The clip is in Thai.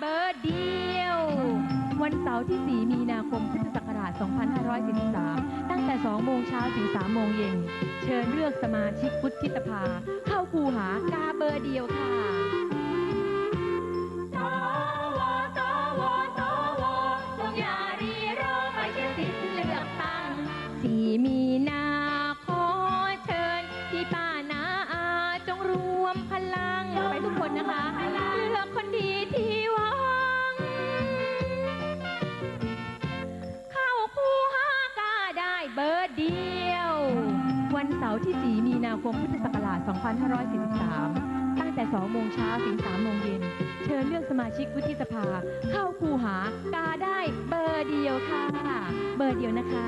ร์ที่ 4 มีนาคมพุทธศักราช 2543 ตั้งแต่ 2 โมงเช้าถึง 3 โมงเย็น เชิญเลือกสมาชิกวุฒิสภา เข้าคูหากาเบอร์เดียวค่ะสวสวสวจงอย่ารีรอไปใช้สิเลือกตั้ง4มีนาขอเชิญพี่ป้านาอาจงรวมพลัง ไปทุกคนนะคะ เบอร์เดียว วันเสาร์ที่ 4 มีนาคมพุทธศักราช 2543 ตั้งแต่ 2 โมงเช้าถึง 3 โมงเย็น เชิญเลือกสมาชิกวุฒิสภา เข้าคูหากาได้เบอร์เดียวค่ะ เบอร์เดียวนะคะ